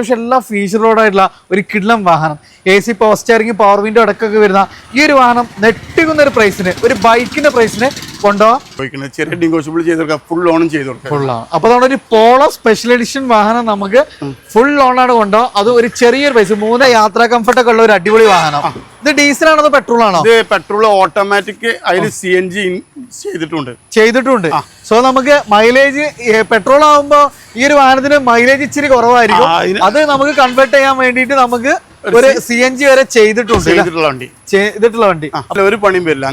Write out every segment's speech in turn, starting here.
പക്ഷെ എല്ലാ ഫീച്ചറോടായിട്ടുള്ള ഒരു കിഡ്ലം വാഹനം. A C power steering power window അടക്കമൊക്കെ വരുന്ന ഈ ഒരു വാഹനം നെട്ടിക്കുന്ന ഒരു പ്രൈസിന് ഒരു ബൈക്കിന്റെ പ്രൈസിന് ചോദിക്കുന്നത് ചെറിയ ഡിങ്കോഷിബിൾ ചെയ്ത് കൊടുക്കാം ഫുൾ ലോണും ചെയ്ത് കൊടുക്കാം ഫുള്ളാണ് അപ്പൊ നമ്മുടെ ഒരു പോളോ സ്പെഷ്യൽ എഡിഷൻ വാഹനം നമുക്ക് ഫുൾ ലോണാണ് കൊണ്ടോ? അത് ഒരു ചെറിയൊരു പൈസ. മൂന്ന് യാത്രാ കംഫർട്ട് ഒക്കെ ഉള്ള ഒരു അടിപൊളി വാഹനം. ഇത് ഡീസൽ ആണോ അതോ പെട്രോൾ ആണോ? ഇത് പെട്രോൾ ഓട്ടോമാറ്റിക് അതിൽ സി എൻ ജി ചെയ്തിട്ടുണ്ട്. ചെയ്തിട്ടുണ്ട്. സോ നമുക്ക് മൈലേജ് പെട്രോൾ ആവുമ്പോൾ ഈ ഒരു വാഹനത്തിന് മൈലേജ് ഇച്ചിരി കുറവായിരിക്കും. അത് നമുക്ക് കൺവേർട്ട് ചെയ്യാൻ വേണ്ടിയിട്ട് നമുക്ക് ഒരു സി എൻ ജി വരെ ചെയ്തിട്ടുണ്ട് ചെയ്തിട്ടുള്ള വണ്ടി. ചെയ്തിട്ടുള്ള വണ്ടി. ഒരു പണിയും വരില്ല.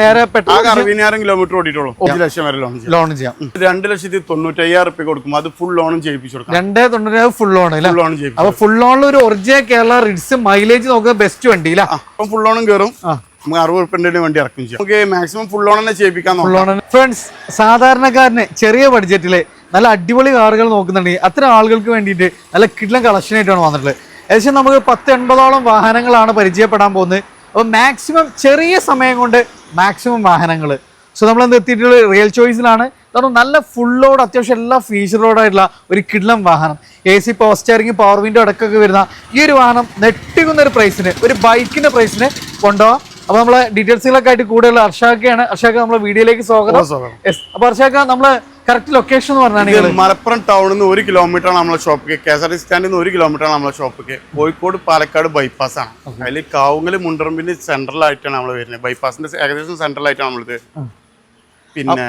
നേരെ അറുപതിനായിരം കിലോമീറ്റർ ഓടിയിട്ടുള്ളൂ. ഒരു ലക്ഷം വരെ ലോൺ ചെയ്യാം ലോൺ ചെയ്യാം. രണ്ട് ലക്ഷത്തി തൊണ്ണൂറ്റയ്യായിരം റുപ്യ കൊടുക്കും. അത് ഫുൾ ലോണും ചെയ്യിപ്പിച്ചു കൊടുക്കാം രണ്ടേ തൊണ്ണൂറ് ഫുൾ ലോൺ ലോണും ചെയ്യിപ്പിച്ചു അപ്പൊ ഫുൾ ലോണിൽ ഒരു ഒറിജിനൽ കേരള റിഡ്സ് മൈലേജ് നോക്കുക ബെസ്റ്റ് വണ്ടി ഇല്ല അപ്പം ഫുൾ ലോണും കയറും നമുക്ക് അറുപത് റുപ്യന്റെ വണ്ടി ഇറക്കും ചെയ്യാം. നമുക്ക് മാക്സിമം ഫുൾ ലോൺ തന്നെ ഫുൾ ലോൺ ഫ്രണ്ട്സ് സാധാരണക്കാരന് ചെറിയ ബഡ്ജറ്റിൽ നല്ല അടിപൊളി കാറുകൾ നോക്കുന്നുണ്ടെങ്കിൽ അത്ര ആളുകൾക്ക് വേണ്ടിയിട്ട് നല്ല കിഡ്ലം കളക്ഷൻ ആയിട്ടാണ് വന്നിട്ടുള്ളത്. ഏകദേശം നമുക്ക് പത്ത് എൺപതോളം വാഹനങ്ങളാണ് പരിചയപ്പെടാൻ പോകുന്നത്. അപ്പോൾ മാക്സിമം ചെറിയ സമയം കൊണ്ട് മാക്സിമം വാഹനങ്ങൾ സോ നമ്മൾ എന്ത് എത്തിയിട്ടുള്ളത് റിയൽ ചോയ്സിലാണ് കാരണം നല്ല ഫുൾ ലോഡ് അത്യാവശ്യം എല്ലാ ഫീച്ചറോടായിട്ടുള്ള ഒരു കിഡ്ലം വാഹനം. A C power steering power window അടക്കമൊക്കെ വരുന്ന ഈ ഒരു വാഹനം നെട്ടിക്കുന്ന ഒരു പ്രൈസിന് ഒരു ബൈക്കിന്റെ പ്രൈസിന് കൊണ്ടുപോകാം അപ്പോൾ നമ്മളെ ഡീറ്റെയിൽസുകളൊക്കെ ആയിട്ട് കൂടുതൽ അർഷാക്കയാണ് അർഷാക്ക നമ്മളെ വീഡിയോയിലേക്ക് സ്വാഗതം. അപ്പോൾ അർഷാക്ക നമ്മളെ കറക്റ്റ് ലൊക്കേഷൻ എന്ന് പറഞ്ഞാൽ മലപ്പുറം ടൗണിൽ നിന്ന് ഒരു കിലോമീറ്റർ ആണ് നമ്മളെ ഷോപ്പിക്ക് കെ എസ് ആർ ടി സ്റ്റാൻഡിൽ നിന്ന് ഒരു കിലോമീറ്റർ ആണ് നമ്മളെ ഷോപ്പിക്ക് കോഴിക്കോട് പാലക്കാട് ബൈപ്പാസ് ആണ്. അതിൽ കാവുങ്ങൽ മുണ്ടറമ്പിന്റെ സെൻട്രലായിട്ടാണ് നമ്മൾ വരുന്നത്. ബൈപ്പാസിന്റെ ഏകദേശം സെൻട്രലായിട്ടാണ് നമ്മളിത് പിന്നെ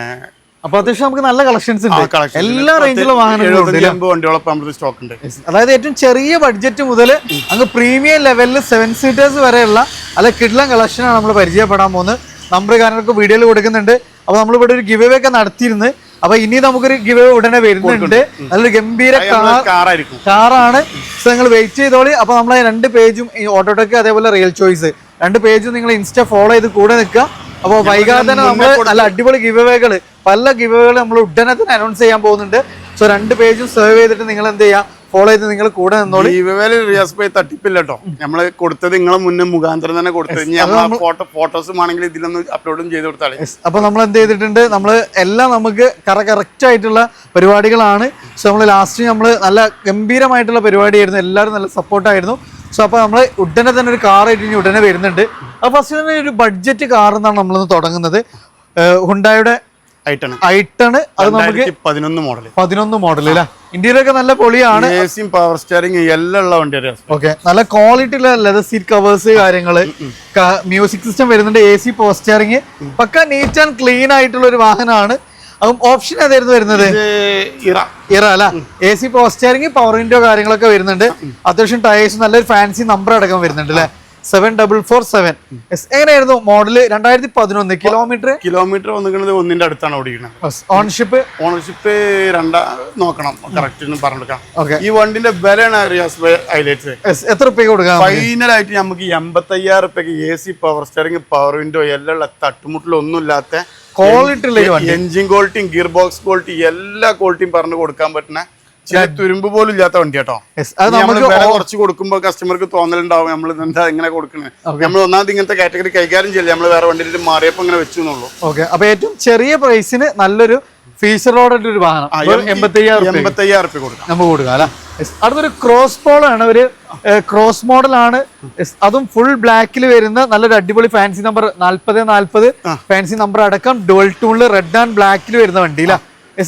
അപ്പൊ അത്യാവശ്യം നമുക്ക് നല്ല കളക്ഷൻസ് ഉണ്ട്. എല്ലാ റേഞ്ചിലും വാഹനങ്ങളും സ്റ്റോക്ക് ഉണ്ട്. അതായത് ഏറ്റവും ചെറിയ ബഡ്ജറ്റ് മുതൽ അങ്ങ് പ്രീമിയം ലെവലിൽ സെവൻ സീറ്റേഴ്സ് വരെയുള്ള അല്ല കിഡ്ലം കളക്ഷനാണ് നമ്മൾ പരിചയപ്പെടാൻ പോകുന്നത്. നമ്പർ കാര്യങ്ങളൊക്കെ വീഡിയോയിൽ കൊടുക്കുന്നുണ്ട്. അപ്പൊ നമ്മളിവിടെ ഒരു ഗിവ് ഒക്കെ നടത്തിയിരുന്നു അപ്പൊ ഇനി നമുക്കൊരു ഗിവ് ഉടനെ വരുന്നുണ്ട്. നല്ലൊരു ഗംഭീര കാറാണ്. സോ നിങ്ങൾ വെയിറ്റ് ചെയ്തോളി. അപ്പൊ നമ്മളെ രണ്ട് പേജും ഓട്ടോടൊക്കെ ഓട്ടോടെക് അതേപോലെ റിയൽ ചോയ്സ് രണ്ട് പേജും നിങ്ങൾ ഇൻസ്റ്റ ഫോളോ ചെയ്ത് കൂടെ നിൽക്കുക. അപ്പോൾ വൈകാതെ തന്നെ നമ്മൾ നല്ല അടിപൊളി ഗിവ് പല ഗിവേകൾ നമ്മൾ ഉടനെ തന്നെ അനൗൺസ് ചെയ്യാൻ പോകുന്നുണ്ട്. സോ രണ്ട് പേജും സെർവ് ചെയ്തിട്ട് നിങ്ങൾ എന്ത് ചെയ്യുക ഫോളോ ചെയ്ത് നിങ്ങൾ കൂടെ നിന്നോളി. ലീവേൽ റിയാസ് ബൈ തട്ടിപ്പില്ല കേട്ടോ നമ്മൾ കൊടുത്തത് നിങ്ങളെ മുന്നേ മുഖാന്തരം തന്നെ കൊടുത്തത്. ഫോട്ടോ ഫോട്ടോസും ആണെങ്കിൽ ഇതിലൊന്ന് അപ്ലോഡും ചെയ്ത് കൊടുത്താളെ. അപ്പൊ നമ്മൾ എന്ത് ചെയ്തിട്ടുണ്ട്? നമ്മൾ എല്ലാം നമുക്ക് കറ കറക്റ്റ് ആയിട്ടുള്ള പരിപാടികളാണ്. സോ നമ്മൾ ലാസ്റ്റ് നമ്മൾ നല്ല ഗംഭീരമായിട്ടുള്ള പരിപാടിയായിരുന്നു. എല്ലാവരും നല്ല സപ്പോർട്ടായിരുന്നു സോ അപ്പോൾ നമ്മൾ ഉടനെ തന്നെ ഒരു കാർ ആയിട്ട് ഇനി ഉടനെ വരുന്നുണ്ട്. അപ്പോൾ ഫസ്റ്റ് തന്നെ ഒരു ബഡ്ജറ്റ് കാർ എന്നാണ് നമ്മളിന്ന് തുടങ്ങുന്നത്. ഹുണ്ടായുടെ ഐട്ടണ് അത് നമുക്ക് പതിനൊന്ന് മോഡൽ പതിനൊന്ന് മോഡൽ അല്ലേ ഇന്ത്യയിലൊക്കെ നല്ല പൊളിയാണ്. പവർ സ്റ്റിയറിംഗ് എല്ലാം ഉള്ള വണ്ടി ഓക്കെ നല്ല ക്വാളിറ്റി ഉള്ള ലെതർ സീറ്റ് കവേഴ്സ് കാര്യങ്ങൾ. മ്യൂസിക് സിസ്റ്റം വരുന്നുണ്ട് A C power steering pakka neat and clean ആയിട്ടുള്ള ഒരു വാഹനമാണ്. അതും ഓപ്ഷൻ ഏതായിരുന്നു വരുന്നത്? ഇറ. ഇറ അല്ല. A C power steering power window കാര്യങ്ങളൊക്കെ വരുന്നുണ്ട്. അത്യാവശ്യം ടയേഴ്സ് നല്ലൊരു ഫാൻസി നമ്പർ അടക്കം വരുന്നുണ്ട് അല്ലേ സെവൻ ഡബിൾ ഫോർ സെവൻ എങ്ങനെയായിരുന്നു മോഡൽ രണ്ടായിരത്തി പതിനൊന്ന് കിലോമീറ്റർ കിലോമീറ്റർ വന്നിരിക്കുന്നത് ഒന്നിന്റെ അടുത്താണ് ഓടിക്കുന്നത് ഓണർഷിപ്പ് ഓണർഷിപ്പ് രണ്ടാ നോക്കണം. കറക്റ്റ് പറഞ്ഞെടുക്കാം ഈ വണ്ടിന്റെ വിലയാണ് റിയാസ് ഹൈലൈറ്റ്സ് എത്ര റുപ്യ കൊടുക്കാം? ഫൈനലായിട്ട് നമുക്ക് എൺപത്തയ്യായിരം റുപ്യക്ക് A C power steering power window എല്ലാം ഉള്ള തട്ടുമുട്ടിലൊന്നും ഇല്ലാത്ത ക്വാളിറ്റി എഞ്ചിൻ ക്വാളിറ്റിയും ഗിയർ ബോക്സ് ക്വാളിറ്റി എല്ലാ ക്വാളിറ്റിയും പറഞ്ഞു കൊടുക്കാൻ പറ്റുന്ന തുരുമ്പ് പോലും ഇല്ലാത്ത വണ്ടി കേട്ടോ. അത് നമ്മൾ കുറച്ച് കൊടുക്കുമ്പോൾ കസ്റ്റമർക്ക് തോന്നലുണ്ടാവും. നമ്മൾ എന്താ ഇങ്ങനെ കൊടുക്കണേ? നമ്മൾ ഒന്നാമത് ഇങ്ങനത്തെ കാറ്റഗറി കൈകാര്യം ചെയ്യില്ല? നമ്മൾ വേറെ വണ്ടിയിൽ മാറിയപ്പോൾ ഇങ്ങനെ വെച്ചു എന്നുള്ളൂ. ഓക്കെ അപ്പൊ ഏറ്റവും ചെറിയ പ്രൈസിന് നല്ലൊരു ഫീച്ചറോടെ ഒരു വാഹനം. എൺപത്തയ്യായിരം റുപ്യ കൊടുക്കാം. നമുക്ക് കൊടുക്കാം അല്ല? അടുത്തൊരു ക്രോസ് പോൾ ആണ്. ഒരു ക്രോസ് മോഡലാണ് അതും ഫുൾ ബ്ലാക്കിൽ വരുന്ന നല്ലൊരു അടിപൊളി ഫാൻസി നമ്പർ നാല്പത് നാല്പത് ഫാൻസി നമ്പർ അടക്കം ഡുവൽ ടൂണിൽ റെഡ് ആൻഡ് ബ്ലാക്കിൽ വരുന്ന വണ്ടി അല്ല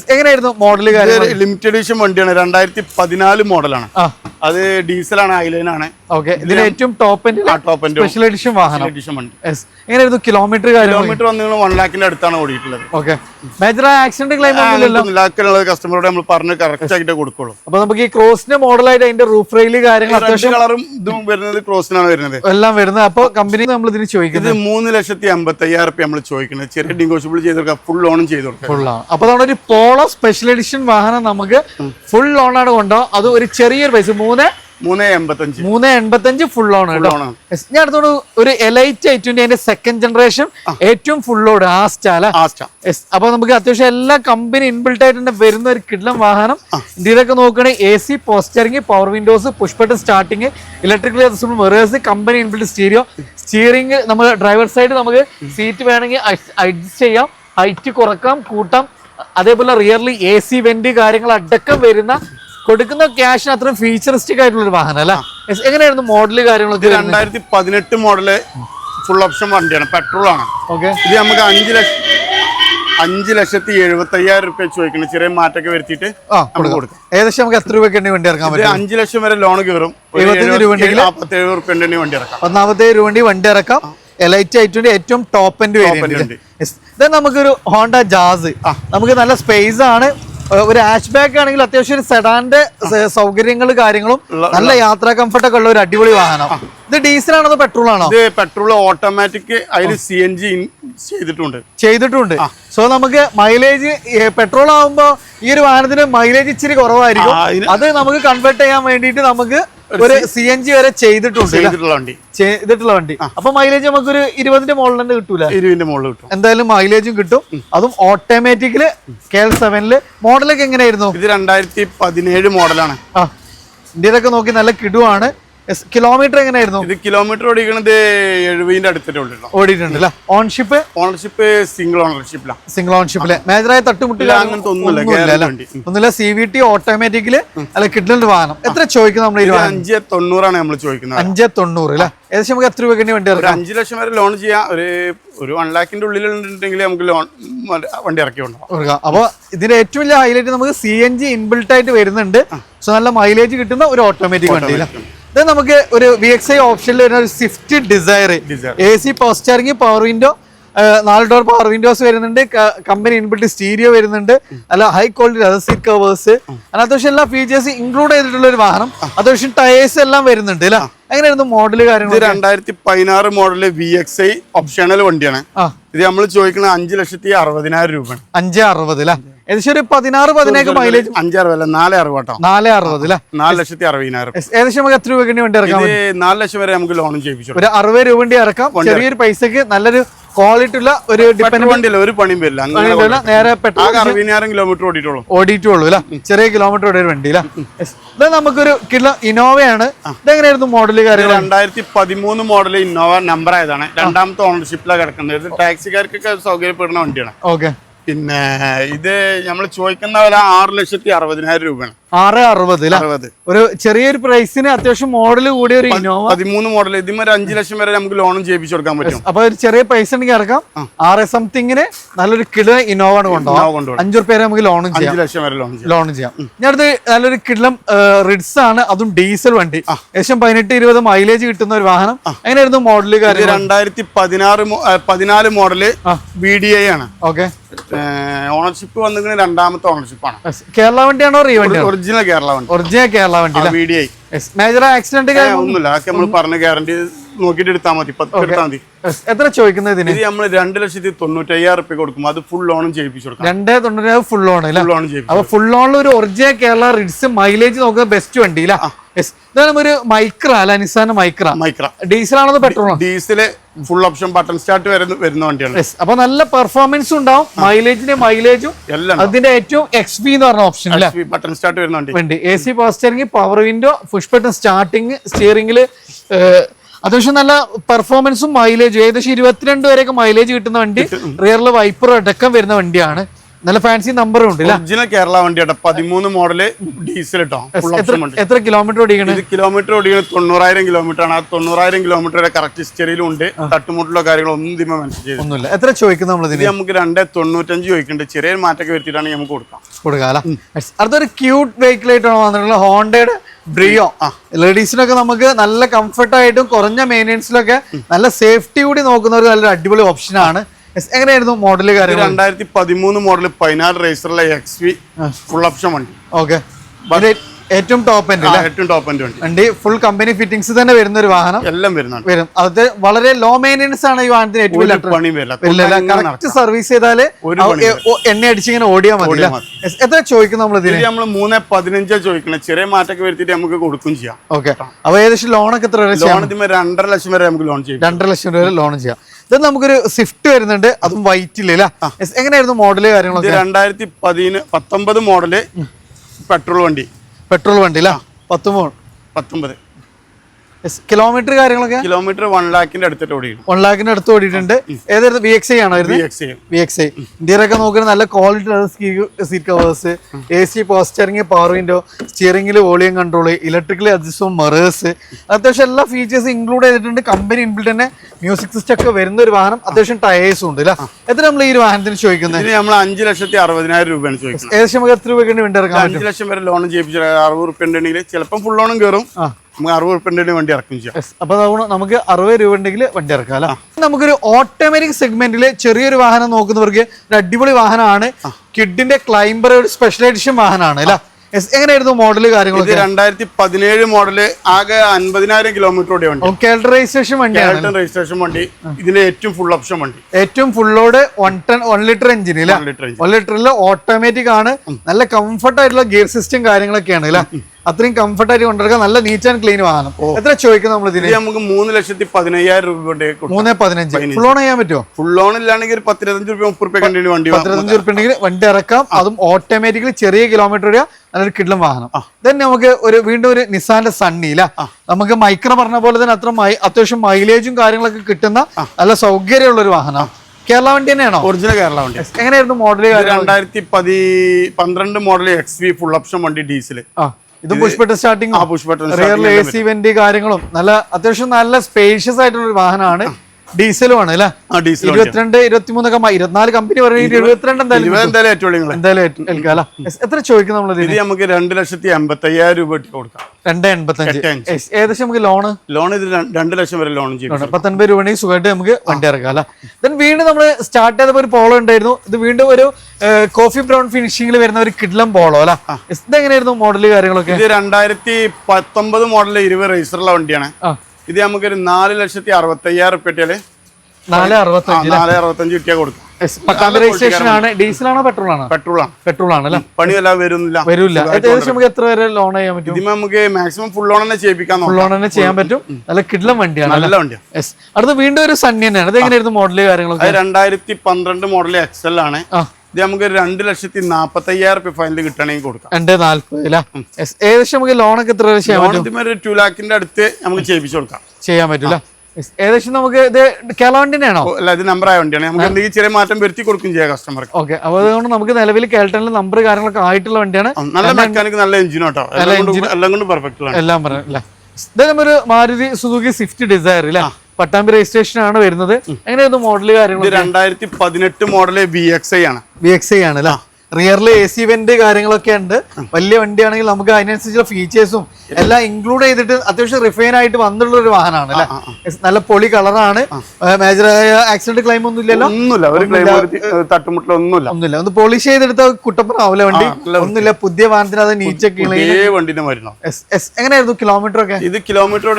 എങ്ങനെയായിരുന്നു മോഡൽ കാര്യം ലിമിറ്റഡ് എഡിഷൻ വണ്ടിയാണ്. രണ്ടായിരത്തി പതിനാല് മോഡലാണ് ആ. അത് ഡീസലാണ് ഐലൈനാണ്. ഓക്കെ ഇതിന് ഏറ്റവും ടോപ്പ് ടോപ്പ് സ്പെഷ്യൽ എഡിഷൻ വാഹനം. എഡിഷൻ വണ്ടി. എങ്ങനെയായിരുന്നു കിലോമീറ്റർ കിലോമീറ്റർ കിലോമീറ്റർ നിങ്ങൾ വൺ ലാഖിന്റെ അടുത്താണ് ഓടിയിട്ടുള്ളത്. ഓക്കെ മേജർ ആക്സിഡന്റ് ക്ലെയിം ഉള്ള കസ്റ്റമറോട് നമ്മൾ പറഞ്ഞ് കറക്റ്റ് ആയിട്ട് കൊടുക്കുള്ളൂ. അപ്പൊ നമുക്ക് ഈ ക്രോസിന്റെ മോഡലായിട്ട് അതിന്റെ റൂഫ് റെയിൽ കാര്യങ്ങൾ അത്യാവശ്യം കളറും ഇതും വരുന്നത് ക്രോസിനാണ് വരുന്നത്. എല്ലാം വരുന്നത്. അപ്പോൾ കമ്പനി നമ്മൾ ഇതിന് ചോദിക്കുന്നത്? ഇത് മൂന്ന് ലക്ഷത്തി അമ്പത്തി അയ്യായിരം റുപ്യ നമ്മൾ ചോദിക്കുന്നത്. ചെറിയ ഡിഗോഷ്യബിൾ ചെയ്ത് കൊടുക്കുക ഫുൾ ലോണും ചെയ്ത് കൊടുക്കാം. ആണ്. അപ്പോൾ നമ്മുടെ ഒരു പോളോ സ്പെഷ്യൽ എഡിഷൻ വാഹനം നമുക്ക് ഫുൾ ഓണാണ് കൊണ്ടോ അത് ഒരു ചെറിയൊരു പൈസ മൂന്ന്? മൂന്ന് എൺപത്തഞ്ച്. മൂന്ന് എൺപത്തഞ്ച് ഫുൾ ഓണ് ഞാൻ അടുത്തോട് ഒരു എലൈറ്റ് ഐ ട്വന്റി അതിന്റെ സെക്കൻഡ് ജനറേഷൻ ഏറ്റവും ഫുൾ ഓട് ആസ്റ്റ അല്ലെ? അപ്പൊ നമുക്ക് അത്യാവശ്യം എല്ലാ കമ്പനി ഇൻബിൽട്ട് ആയിട്ട് തന്നെ വരുന്ന ഒരു കിഡ്ലം വാഹനം. ഇന്ത്യയിലൊക്കെ നോക്കുകയാണെങ്കിൽ A C power steering power windows push button starting electrical mirrors company inbuilt stereo steering നമ്മൾ ഡ്രൈവർ സൈഡ് നമുക്ക് സീറ്റ് വേണമെങ്കിൽ അഡ്ജസ്റ്റ് ചെയ്യാം ഹൈറ്റ് കുറക്കാം കൂട്ടാം അതേപോലെ റിയർലി എ സി വെന്റ് കാര്യങ്ങൾ അടക്കം വരുന്ന കൊടുക്കുന്ന ക്യാഷിന് അത്രയും ഫീച്ചറിസ്റ്റിക് ആയിട്ടുള്ള ഒരു വാഹനം അല്ലേ? എങ്ങനെയായിരുന്നു മോഡൽ കാര്യങ്ങളൊക്കെ രണ്ടായിരത്തി പതിനെട്ട് മോഡൽ ഫുൾ ഓപ്ഷൻ വണ്ടിയാണ് പെട്രോൾ ആണ്. ഓക്കെ ഇത് നമുക്ക് അഞ്ച് ലക്ഷം അഞ്ച് ലക്ഷത്തി എഴുപത്തി അയ്യായിരം റുപ്യ ചോദിക്കണം ചെറിയ മാറ്റമൊക്കെ വരുത്തിയിട്ട് നമുക്ക് കൊടുക്കാം. ഏകദേശം നമുക്ക് എത്ര രൂപയ്ക്ക് വേണ്ടി വണ്ടി ഇറക്കാൻ പറ്റും? അഞ്ച് ലക്ഷം വരെ ലോൺ കയറും. എഴുപത്തഞ്ച് രൂപ ഉണ്ടെങ്കിൽ? നാൽപ്പത്തേഴ് റുപ്യ വണ്ടി ഇറക്കാം. ഒന്നാമത്തെ രൂപ വണ്ടി വണ്ടി ഇറക്കാം. എലൈറ്റ് ആയിട്ടുണ്ട് ഏറ്റവും ടോപ്പ് എൻഡ് വേരിയന്റ് ഇത് നമുക്കൊരു ഹോണ്ട ജാസ് നമുക്ക് നല്ല സ്പേസ് ആണ്. ഒരു ആഷ് ബാക്ക് ആണെങ്കിൽ അത്യാവശ്യം ഒരു സെഡാന്റെ സൗകര്യങ്ങൾ കാര്യങ്ങളും നല്ല യാത്രാ കംഫർട്ട് ഒക്കെ ഉള്ള ഒരു അടിപൊളി വാഹനം. ഇത് ഡീസൽ ആണോ പെട്രോൾ ആണോ? ഇത് പെട്രോൾ ഓട്ടോമാറ്റിക് അതിൽ സി എൻ ജി ചെയ്തിട്ടുണ്ട്. ചെയ്തിട്ടുണ്ട്. സോ നമുക്ക് മൈലേജ് പെട്രോൾ ആവുമ്പോ ഈ ഒരു വാഹനത്തിന് മൈലേജ് ഇച്ചിരി കുറവായിരിക്കും. അത് നമുക്ക് കൺവേർട്ട് ചെയ്യാൻ വേണ്ടിയിട്ട് നമുക്ക് ഒരു സി എൻ ജി വരെ ചെയ്തിട്ടുണ്ട് ചെയ്തിട്ടുള്ള വണ്ടി. ചെയ്തിട്ടുള്ള വണ്ടി. അപ്പൊ മൈലേജ് നമുക്കൊരു ഇരുപതിന്റെ മുകളിൽ തന്നെ കിട്ടൂല? ഇരുപതിന്റെ മുകളിൽ കിട്ടും. എന്തായാലും മൈലേജും കിട്ടും. അതും ഓട്ടോമാറ്റിക്കിൽ കെ എൽ സെവനിൽ മോഡലൊക്കെ എങ്ങനെയായിരുന്നു? ഇത് രണ്ടായിരത്തി പതിനേഴ് മോഡലാണ് ആ. ഇന്ത്യയിലൊക്കെ നോക്കി നല്ല കിടുവാണ്. കിലോമീറ്റർ എങ്ങനെയായിരുന്നു? ഇത് കിലോമീറ്റർ ഓടിക്കണത് എഴുപതിന്റെ അടുത്തിട്ട് ഉള്ളൂ ഓടിയിട്ടുണ്ട് അല്ലെ? ഓൺഷിപ്പ് ഓണർഷിപ്പ് സിംഗിൾ ഓണർഷിപ്പിലാണ് സിംഗിൾ ഓൺഷിപ്പിൽ മേജറായ തട്ടുമുട്ടില്ല അങ്ങനത്തെ ഒന്നുമില്ല. ഒന്നുമില്ല സി വി ടി ഓട്ടോമാറ്റിക്കിൽ അല്ല കിട്ടുന്ന വാഹനം. എത്ര ചോദിക്കുന്നത് നമ്മൾ അഞ്ച് തൊണ്ണൂറാണ് നമ്മൾ ചോദിക്കുന്നത്. അഞ്ച് തൊണ്ണൂറ് അല്ലെ? ഏകദേശം നമുക്ക് എത്ര രൂപയ്ക്ക് വണ്ടി വേണ്ടി ഇറക്കാം? അഞ്ച് ലക്ഷം വരെ ലോൺ ചെയ്യാം. ഒരു ഒരു വൺ ലാഖിന്റെ ഉള്ളിലുണ്ടെങ്കിൽ നമുക്ക് ലോൺ വണ്ടി ഇറക്കി. കൊണ്ടുപോകാം അപ്പോൾ ഇതിന്റെ ഏറ്റവും വലിയ ഹൈലൈറ്റ് നമുക്ക് സി എൻ ജി ഇൻബിൾട്ടായിട്ട് വരുന്നുണ്ട്. സോ നല്ല മൈലേജ് കിട്ടുന്ന ഒരു ഓട്ടോമാറ്റിക് വണ്ടി. ഇത് നമുക്ക് ഒരു വി എക്സ് ഐ ഓപ്ഷനിൽ വരുന്ന ഒരു Swift Dzire. A C power steering power window നാല് ഡോർ പവർ വിൻഡോസ് വരുന്നുണ്ട്. കമ്പനി ഇൻബിൾട്ട് സ്റ്റീരിയോ വരുന്നുണ്ട്. അല്ല high quality leather seat covers അത്യാവശ്യം എല്ലാ ഫീച്ചേഴ്സ് ഇൻക്ലൂഡ് ചെയ്തിട്ടുള്ള ഒരു വാഹനം. അത്യാവശ്യം ടയേഴ്സ് എല്ലാം വരുന്നുണ്ട് അല്ല? എങ്ങനെയായിരുന്നു മോഡൽ കാര്യങ്ങൾ രണ്ടായിരത്തി പതിനാറ് model V X I optional വണ്ടിയാണ്. ഇത് നമ്മൾ ചോദിക്കുന്നത് അഞ്ച് ലക്ഷത്തി അറുപതിനായിരം രൂപയാണ്. അഞ്ച് അറുപത് അല്ലേ? ഏകദേശം ഒരു പതിനാറ് പതിനേഴ് മൈലേജ് അഞ്ചാറ് അറുപതല്ല നാല് അറുപട്ടോ നാല് അറുപത് അല്ലേ? നാല് ലക്ഷത്തി അറുപതിനായിരം. ഏകദേശം നമുക്ക് എത്ര രൂപയ്ക്ക് വേണ്ടി ഇറക്കാം നാല് ലക്ഷം വരെ നമുക്ക് ലോണും ചെയ്യിപ്പിച്ചു ഒരു അറുപത് രൂപ വേണ്ടി ഇറക്കാം. ചെറിയൊരു പൈസക്ക് നല്ലൊരു ക്വാളിറ്റി ഉള്ള ഒരു വണ്ടിയില്ല ഒരു പണിയും വരില്ല. അങ്ങനെ നേരെ അറുപതിനായിരം കിലോമീറ്റർ ഓടിയിട്ടുള്ളൂ. ഓടിയിട്ടുള്ളൂ അല്ലെ? ചെറിയ കിലോമീറ്റർ ഓടിയ ഒരു വണ്ടി അല്ലേ? ഇത് നമുക്കൊരു കിലോ ഇന്നോവയാണ് ഇതെങ്ങനെയായിരുന്നു മോഡൽ കാര്യങ്ങൾ രണ്ടായിരത്തി പതിമൂന്ന് മോഡൽ ഇന്നോവ നമ്പർ ആയതാണ്. രണ്ടാമത്തെ ഓണർഷിപ്പിലാണ് കിടക്കുന്നത്. ടാക്സിക്കാർക്കൊക്കെ സൗകര്യപ്പെടുന്ന വണ്ടിയാണ്. ഓക്കെ. പിന്നെ ഇത് നമ്മൾ ചോദിക്കുന്ന വില ആറ് ലക്ഷത്തി അറുപതിനായിരം രൂപയാണ്. ആറ് അറുപത് അറുപത്. ഒരു ചെറിയൊരു പ്രൈസിന് അത്യാവശ്യം മോഡൽ കൂടി ഒരു ഇന്നോവ പതിമൂന്ന് മോഡൽ ഇതിന് ഒരു അഞ്ചു ലക്ഷം വരെ നമുക്ക് ലോണും ചെയ്യിപ്പിച്ചു കൊടുക്കാൻ പറ്റും. അപ്പൊ ഒരു ചെറിയ പൈസ ഉണ്ടെങ്കിൽ ഇറക്കാം. ആറ് സംതിങ്ങിന് നല്ലൊരു കിട ഇന്നോവ ആണ് കൊണ്ടുപോകാം അഞ്ചു റുപ്യ നമുക്ക് ലോണും ചെയ്യാം അഞ്ച് ലക്ഷം വരെ ലോൺ ചെയ്യും. ലോൺ ചെയ്യാം. ഞാനത് നല്ലൊരു കിടലം റിഡ്സ് ആണ്. അതും ഡീസൽ വണ്ടി. ഏകദേശം പതിനെട്ട് ഇരുപത് മൈലേജ് കിട്ടുന്ന ഒരു വാഹനം. എങ്ങനെയായിരുന്നു മോഡൽ കാര്യം രണ്ടായിരത്തി പതിനാറ് പതിനാല് മോഡൽ ബി ഡി ഐ ആണ്. ഓക്കെ ഓണർഷിപ്പ് വന്നിങ്ങനെ രണ്ടാമത്തെ ഓണർഷിപ്പാണ് കേരള വണ്ടിയാണോ റീ വണ്ടിയാണോ? ഒറിജിനൽ കേരള വണ്ടി. ഒറിജിനൽ കേരള വണ്ടി B D I major accident ഒന്നുമില്ല. അതൊക്കെ നമ്മൾ പറഞ്ഞ ഗ്യാരണ്ടി നോക്കിയിട്ട് എടുത്താൽ മതി. എടുത്താൽ മതി. എത്ര ചോദിക്കുന്നത് ഇതിന്? നമ്മൾ രണ്ട് ലക്ഷത്തി തൊണ്ണൂറ്റയ്യായിരം റുപ്യ കൊടുക്കും അത് ഫുൾ ലോണും ചെയ്യിപ്പിച്ചു കൊടുക്കും. രണ്ട് തൊണ്ണൂറ് ഫുൾ ലോൺ ഫുൾ ലോണും ചെയ്യിപ്പിച്ചു അപ്പൊ ഫുൾ ലോണിൽ ഒരു ഒറിജിനൽ കേരള റിഡ്സ് മൈലേജ് നോക്കുന്ന ബെസ്റ്റ് വണ്ടി യെസ് ഇതാണ് ഒരു മൈക്ര അല്ല നിസാന മൈക്ര. മൈക്ര. ഡീസൽ ആണോ petrol diesel full option button start വരുന്ന വരുന്ന വണ്ടിയാണ്. അപ്പൊ നല്ല പെർഫോമൻസ് ഉണ്ടാവും. മൈലേജിന്റെ മൈലേജും എല്ലാം അതിന്റെ ഏറ്റവും എക്സ് പി എന്ന് പറഞ്ഞ ഓപ്ഷൻ ബട്ടൺ സ്റ്റാർട്ട് വരുന്ന വണ്ടി. വണ്ടി. A C power steering power window push button starting സ്റ്റിയറിംഗിൽ അത്യാവശ്യം നല്ല പെർഫോമൻസും മൈലേജും ഏകദേശം ഇരുപത്തിരണ്ട് വരെയൊക്കെ മൈലേജ് കിട്ടുന്ന വണ്ടി. റിയറിൽ വൈപ്പർ അടക്കം വരുന്ന വണ്ടിയാണ്. നല്ല ഫാൻസി നമ്പറും ഉണ്ട് ഒറിജിനൽ കേരള വണ്ടിയാട്ടോ. പതിമൂന്ന് മോഡൽ ഡീസൽ ഇട്ടോ എത്ര കിലോമീറ്റർ ഓടിക്കണേ? ഇത് കിലോമീറ്റർ ഓടിക്കുന്നത് തൊണ്ണൂറായിരം കിലോമീറ്റർ ആണ്. ആ തൊണ്ണൂറായിരം കിലോമീറ്റർ വരെ കറക്റ്റ് ഹിസ്റ്ററിയിലും ഉണ്ട്. തട്ടുമുട്ടിലോ കാര്യങ്ങളോ ഒന്നും ഇതിമ മനസ്സിൽ ചെയ്തു ഒന്നുമില്ല. എത്ര ചോദിക്കുന്നത് നമ്മൾ ഇത് ഇതിന് നമുക്ക് രണ്ട് തൊണ്ണൂറ്റഞ്ച് ചോദിക്കുന്നുണ്ട്. ചെറിയ മാറ്റൊക്കെ വരുത്തിയിട്ടാണ് നമുക്ക് കൊടുക്കാം. കൊടുക്കാം അടുത്തൊരു ക്യൂട്ട് വെഹിക്കിൾ ആയിട്ടാണ് വന്നിട്ടുള്ളത്. ഹോണ്ടയുടെ ബ്രിയോ ലേഡീസിനൊക്കെ നമുക്ക് നല്ല കംഫർട്ടായിട്ടും കുറഞ്ഞ മെയിന്റെനൻസിലൊക്കെ നല്ല സേഫ്റ്റി കൂടി നോക്കുന്ന ഒരു നല്ലൊരു അടിപൊളി ഓപ്ഷനാണ് എങ്ങനെയായിരുന്നു മോഡൽ കാര്യങ്ങൾ രണ്ടായിരത്തി പതിമൂന്ന് മോഡൽ പതിനാറ് റേസറിലെ എക്സ് വി ഫുൾ ഓപ്ഷൻ വണ്ടി. ഓക്കെ ഏറ്റവും ടോപ്പ് എൻഡ് ഏറ്റവും ടോപ്പ് എൻഡ് വണ്ടി. വണ്ടി ഫുൾ കമ്പനി ഫിറ്റിംഗ്സ് തന്നെ വരുന്ന ഒരു വാഹനം എല്ലാം വരുന്നുണ്ട്. വരും. അത് വളരെ ലോ മെയിന്റെനൻസ് ആണ് ഈ വാഹനത്തിന് ഏറ്റവും കറക്റ്റ് സർവീസ് ചെയ്താൽ എണ്ണ അടിച്ചിങ്ങനെ ഓടിയാൽ മതി. എത്ര ചോദിക്കും നമ്മൾ ഇതിന്? ഇത് നമ്മൾ മൂന്ന് പതിനഞ്ചാ ചോദിക്കണം. ചെറിയ മാറ്റൊക്കെ വരുത്തിയിട്ട് നമുക്ക് കൊടുക്കും ചെയ്യാം. ഓക്കെ അപ്പൊ ഏകദേശം ലോണൊക്കെ എത്ര വരെ ലോൺ രണ്ടര ലക്ഷം വരെ നമുക്ക് ലോൺ ചെയ്യാം. രണ്ടര ലക്ഷം രൂപ ലോൺ ചെയ്യാം. ഇത് നമുക്കൊരു സ്വിഫ്റ്റ് വരുന്നുണ്ട്. അതും വൈറ്റിൽ അല്ലേ. എങ്ങനെയായിരുന്നു മോഡൽ കാര്യങ്ങളൊക്കെ? രണ്ടായിരത്തി പതിന് പത്തൊമ്പത് മോഡൽ പെട്രോൾ വണ്ടി. പെട്രോൾ വണ്ടി അല്ല പത്ത് മോ പത്തൊമ്പത്. കിലോമീറ്റർ കാര്യങ്ങളൊക്കെ? കിലോമീറ്റർ വൺ ലാഖിന്റെ അടുത്തിട്ട് ഓടിയിട്ടുണ്ട്. വൺ ലാഖിന്റെ അടുത്ത് ഓടിയിട്ടുണ്ട്. ഏതായിരുന്നു? വി എക്സ് ഐ ആണോ വരുന്നത് B X V X I ഇന്ത്യയിലൊക്കെ നോക്കുന്ന നല്ല ക്വാളിറ്റി ഉള്ള seat covers A C power steering power window സ്റ്റിയറിംഗിൽ volume control electrical അഡ്ജസ്റ്റും മെറേഴ്സ് അത്യാവശ്യം എല്ലാ ഫീച്ചേഴ്സും ഇൻക്ലൂഡ് ചെയ്തിട്ടുണ്ട്. കമ്പനി ഇൻബിൽഡ് തന്നെ മ്യൂസിക് സിസ്റ്റം ഒക്കെ വരുന്ന ഒരു വാഹനം. അത്യാവശ്യം ടയേഴ്സും ഉണ്ട് അല്ല എത്ര നമ്മൾ ഈ ഒരു വാഹനത്തിന് ചോദിക്കുന്നത്? നമ്മൾ അഞ്ച് ലക്ഷത്തി അറുപതിനായിരം രൂപയാണ് ചോദിക്കുന്നത്. ഏകദേശം നമുക്ക് എത്ര രൂപയ്ക്ക് വേണ്ടി ഇറക്കാം അഞ്ച് ലക്ഷം വരെ ലോൺ ചെയ്യിപ്പിച്ചു അറുപത് റുപ്യ ഉണ്ടെങ്കിൽ ചിലപ്പോൾ ഫുൾ ലോണും കയറും. നമുക്ക് അറുപത് രൂപ വണ്ടി ഇറക്കും ചെയ്യാം. അപ്പൊ നമുക്ക് അറുപത് രൂപ ഉണ്ടെങ്കിൽ വണ്ടി ഇറക്കാം അല്ല? നമുക്കൊരു ഓട്ടോമാറ്റിക് സെഗ്മെന്റിൽ ചെറിയൊരു വാഹനം നോക്കുന്നവർക്ക് ഒരു അടിപൊളി വാഹനമാണ്. കിഡിന്റെ ക്ലൈംബർ ഒരു സ്പെഷ്യൽ എഡിഷൻ വാഹനമാണ് അല്ല. എങ്ങനെയായിരുന്നു മോഡൽ കാര്യങ്ങൾ രണ്ടായിരത്തി പതിനേഴ് മോഡൽ ആകെ അൻപതിനായിരം കിലോമീറ്റർ ഓടിയ വണ്ടി. രജിസ്ട്രേഷൻ വണ്ടി രജിസ്ട്രേഷൻ വണ്ടി. ഇതിന്റെ ഏറ്റവും ഫുൾ ഓപ്ഷൻ വണ്ടി. ഏറ്റവും ഫുള്ളോട് one ton one litre engine litre one ലിറ്ററിൽ automatic ആണ്. നല്ല കംഫർട്ട് ആയിട്ടുള്ള ഗിയർ സിസ്റ്റം കാര്യങ്ങളൊക്കെയാണ് അല്ല? അത്രയും കംഫർട്ട് ആയിട്ട് കൊണ്ടുവരാൻ നല്ല നീറ്റ് ആൻഡ് ക്ലീൻ വാങ്ങണം. എത്ര ചോദിക്കുന്നത് നമ്മൾ ഇതിന്? ഇത് നമുക്ക് മൂന്ന് ലക്ഷത്തി പതിനയ്യായിരം രൂപ മൂന്നേ പതിനഞ്ച്. ഫുൾ ഓൺ ചെയ്യാൻ പറ്റുമോ? ഫുൾ ഓൺ ഇല്ലാണെങ്കിൽ ഒരു പത്തിരുപത്തഞ്ച് രൂപ മുപ്പത് രൂപ കണ്ടിന്യൂ വണ്ടി. പത്തിരുപത്തഞ്ച് രൂപ ഉണ്ടെങ്കിൽ വണ്ടി ഇറക്കാം. അതും ഓട്ടോമാറ്റിക്കലി ചെറിയ കിലോമീറ്റർ വരിക നല്ലൊരു കിഡ്ലം വാഹനം ദെൻ നമുക്ക് ഒരു വീണ്ടും ഒരു നിസാന്റെ സണ്ണി ഇല്ല നമുക്ക് മൈക്ര പറഞ്ഞ പോലെ തന്നെ അത്ര അത്യാവശ്യം മൈലേജും കാര്യങ്ങളൊക്കെ കിട്ടുന്ന നല്ല സൗകര്യമുള്ള ഒരു വാഹനം കേരള വണ്ടി തന്നെയാണോ? ഒറിജിനൽ കേരള വണ്ടി. എങ്ങനെയായിരുന്നു മോഡൽ രണ്ടായിരത്തി പതി പന്ത്രണ്ട് model X V full option വണ്ടി ഡീസൽ ആ. ഇതും starting push button rear A C vent കാര്യങ്ങളും. നല്ല അത്യാവശ്യം നല്ല സ്പേഷ്യസ് ആയിട്ടുള്ള ഒരു വാഹനമാണ് ഡീസലും ആണ് അല്ലെ? ഡീസൽ ഇരുപത്തിരണ്ട് ഇരുപത്തിമൂന്നൊക്കെ ഇരുപത്തിനാല് കമ്പനി പറയുന്നത് ഇരുപത്തിരണ്ട് എന്തായാലും ഏറ്റവും അല്ല? എത്ര ചോദിക്കും നമ്മൾ ഇത് നമുക്ക് രണ്ട് ലക്ഷത്തി എൺപത്തി അയ്യായിരം രൂപ ഇട്ട് കൊടുക്കാം. രണ്ട് എൺപത്തഞ്ച്. ഏകദേശം നമുക്ക് ലോണ് ലോൺ ഇത് രണ്ട് ലക്ഷം വരെ ലോൺ ചെയ്യും പത്തൊൻപത് രൂപ ഉണ്ടെങ്കിൽ സുഖമായിട്ട് നമുക്ക് വണ്ടി ഇറക്കാം അല്ല? ദെൻ വീണ്ടും നമ്മൾ സ്റ്റാർട്ട് ചെയ്തപ്പോൾ ഒരു പോളോ ഉണ്ടായിരുന്നു. ഇത് വീണ്ടും ഒരു കോഫി ബ്രൗൺ ഫിനിഷിംഗിൽ വരുന്ന ഒരു കിഡ്ലം പോളോ അല്ല. ഇതെങ്ങനെയായിരുന്നു മോഡൽ കാര്യങ്ങളൊക്കെ? ഇത് രണ്ടായിരത്തി പത്തൊമ്പത് മോഡൽ ഇരുപത് റേസറുള്ള വണ്ടിയാണ്. ഇത് നമുക്കൊരു നാല് ലക്ഷത്തി അറുപത്തയ്യായിരം റുപ്യ ഇട്ടാൽ നാല് അറുപത്തഞ്ച് നാല് അറുപത്തഞ്ച് കിട്ടിയാൽ കൊടുക്കും. പത്താം രജിസ്ട്രേഷൻ ആണ് പെട്രോൾ ആണോ പെട്രോൾ ആണ് പെട്രോൾ ആണ് അല്ലേ പണിയെല്ലാം വരുന്നില്ല. വരൂല്ല. ഏകദേശം നമുക്ക് എത്ര വരെ ലോൺ ചെയ്യാൻ പറ്റും? ഇതിന് നമുക്ക് മാക്സിമം ഫുൾ ലോൺ തന്നെ ഫുൾ ലോൺ തന്നെ ചെയ്യാൻ പറ്റും. നല്ല കിഡ്ലം വണ്ടിയാണ് നല്ല വണ്ടിയാണ് അടുത്ത വീണ്ടും ഒരു സണ്ണി തന്നെയാണ്. ഇത് എങ്ങനെയായിരുന്നു മോഡൽ കാര്യങ്ങളൊക്കെ? രണ്ടായിരത്തി പന്ത്രണ്ട് മോഡൽ എക്സൽ ആണ്. ഇത് നമുക്ക് രണ്ട് ലക്ഷത്തി നാപ്പത്തയ്യായിരം രൂപ ഫൈനൽ കിട്ടണമെങ്കിൽ കൊടുക്കാം. രണ്ട് നാല്പത് അല്ലേ Yes. ഏകദേശം നമുക്ക് ലോണൊക്കെ എത്ര ഒരു ടു ലാഖിന്റെ അടുത്ത് നമുക്ക് ചെയ്യിപ്പിച്ചു കൊടുക്കാം. ചെയ്യാൻ പറ്റൂല. ഏകദേശം നമുക്ക് ഇത് കേരള വണ്ടിനാണോ അല്ല ഇത് നമ്പർ ആയ വണ്ടിയാണ്. നമുക്ക് എന്തെങ്കിലും ചെറിയ മാറ്റം വരുത്തി കൊടുക്കും ചെയ്യാം കസ്റ്റമർക്ക് ഓക്കെ അപ്പൊ അതുകൊണ്ട് നമുക്ക് നിലവിൽ കേരളത്തിൽ നമ്പർ കാര്യങ്ങളൊക്കെ ആയിട്ടുള്ള വണ്ടിയാണ്. നല്ല മെക്കാനിക് നല്ല എഞ്ചിനും കേട്ടോ എല്ലാം കൊണ്ടും പെർഫെക്റ്റ് എല്ലാം പറഞ്ഞു അല്ലേ ഇതേ നമ്മൊരു മാരുതി സുസുക്കി സ്വിഫ്റ്റ് ഡിസയർ അല്ലേ പട്ടാമ്പി രജിസ്ട്രേഷൻ ആണ് വരുന്നത് എങ്ങനെയായിരുന്നു മോഡൽ കാര്യങ്ങൾ രണ്ടായിരത്തി പതിനെട്ട് മോഡൽ ബി എക്സ് ഐ ആണ്. ബി എക്സ് ഐ ആണ് അല്ലേ? റിയറിൽ എ സി വെന്റ് കാര്യങ്ങളൊക്കെ ഉണ്ട്. വലിയ വണ്ടിയാണെങ്കിൽ നമുക്ക് അതിനനുസരിച്ചുള്ള ഫീച്ചേഴ്സും എല്ലാം ഇൻക്ലൂഡ് ചെയ്തിട്ട് അത്യാവശ്യം റിഫൈൻ ആയിട്ട് വന്നിട്ടുള്ള ഒരു വാഹനമാണ് അല്ലേ? നല്ല പൊളി കളറാണ് മേജറായ ആക്സിഡന്റ് ക്ലെയിം ഒന്നും ഇല്ലല്ലോ? ഒന്നുമില്ല ഒന്നുമില്ല. ഒന്നുമില്ല. ഒന്ന് പോളിഷ് ചെയ്തെടുത്ത കുട്ടപ്പനാവില്ല വണ്ടി? ഒന്നുമില്ല പുതിയ വാഹനത്തിന് അത് നീച്ചൊക്കെ എങ്ങനെയായിരുന്നു കിലോമീറ്റർ ഒക്കെ? ഇത് കിലോമീറ്റർ